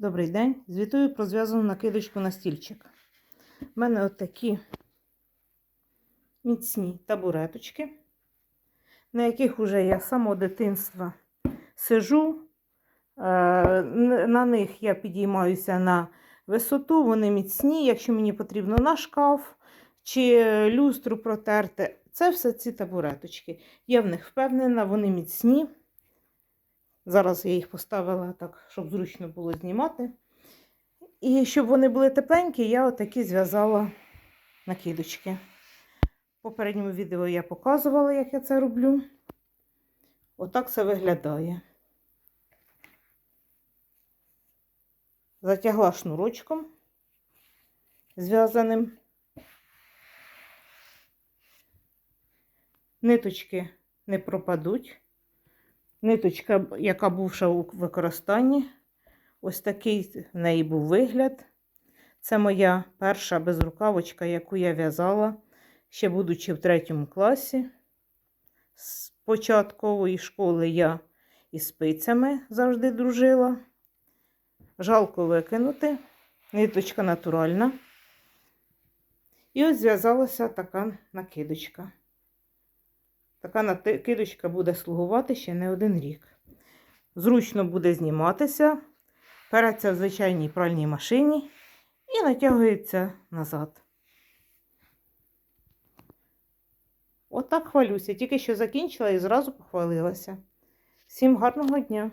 Добрий день. Звітую про зв'язану накидочку на стільчик. У мене от такі міцні табуреточки, на яких уже я з самого дитинства сижу. Е, На них я підіймаюся на висоту, вони міцні. Якщо мені потрібно на шкаф чи люстру протерти, це все ці табуреточки. Я в них впевнена, вони міцні. Зараз я їх поставила так, щоб зручно було знімати. І щоб вони були тепленькі, я отакі зв'язала накидочки. В попередньому відео я показувала, як я це роблю. Отак це виглядає. Затягла шнурочком зв'язаним. Ниточки не пропадуть. Ниточка, яка бувша у використанні. Ось такий в неї був вигляд. Це моя перша безрукавочка, яку я в'язала, ще будучи в третьому класі. З початкової школи я із спицями завжди дружила. Жалко викинути. Ниточка натуральна. І ось зв'язалася така накидочка. Така накидочка буде слугувати ще не один рік. Зручно буде зніматися, переться в звичайній пральній машині і натягується назад. Отак хвалюся. Тільки що закінчила і зразу похвалилася. Всім гарного дня!